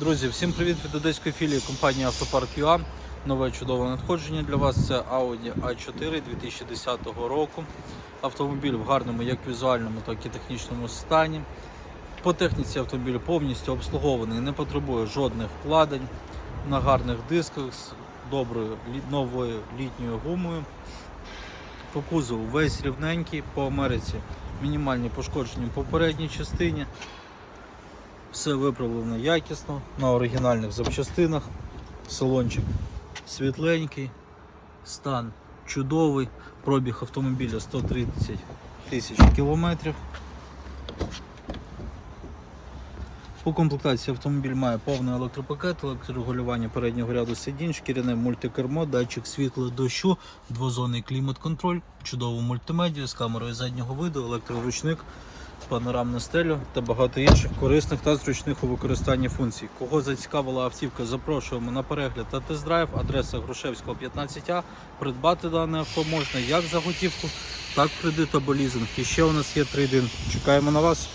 Друзі, всім привіт від одеської філії компанії Автопарк ЮА. Нове чудове надходження для вас це Audi A4 2010 року. Автомобіль в гарному як візуальному, так і технічному стані. По техніці автомобіль повністю обслугований, не потребує жодних вкладень на гарних дисках з доброю новою літньою гумою. По кузову весь рівненький, по Америці мінімальні пошкодження по передній частині. Все виправлено якісно на оригінальних запчастинах. Салончик світленький, стан чудовий, пробіг автомобіля 130 тисяч кілометрів. По комплектації автомобіль має повний електропакет, електрорегулювання переднього ряду сидінь, шкіряне мультикермо, датчик світла дощу, двозонний клімат-контроль, чудову мультимедію з камерою заднього виду, електроручник, панорамна стелю та багато інших корисних та зручних у використанні функцій. Кого зацікавила автівка, запрошуємо на перегляд та тест-драйв. Адреса Грушевського 15А. Придбати дане авто можна як за готівку, так кредит або лізинг. І ще у нас є трейдинг. Чекаємо на вас.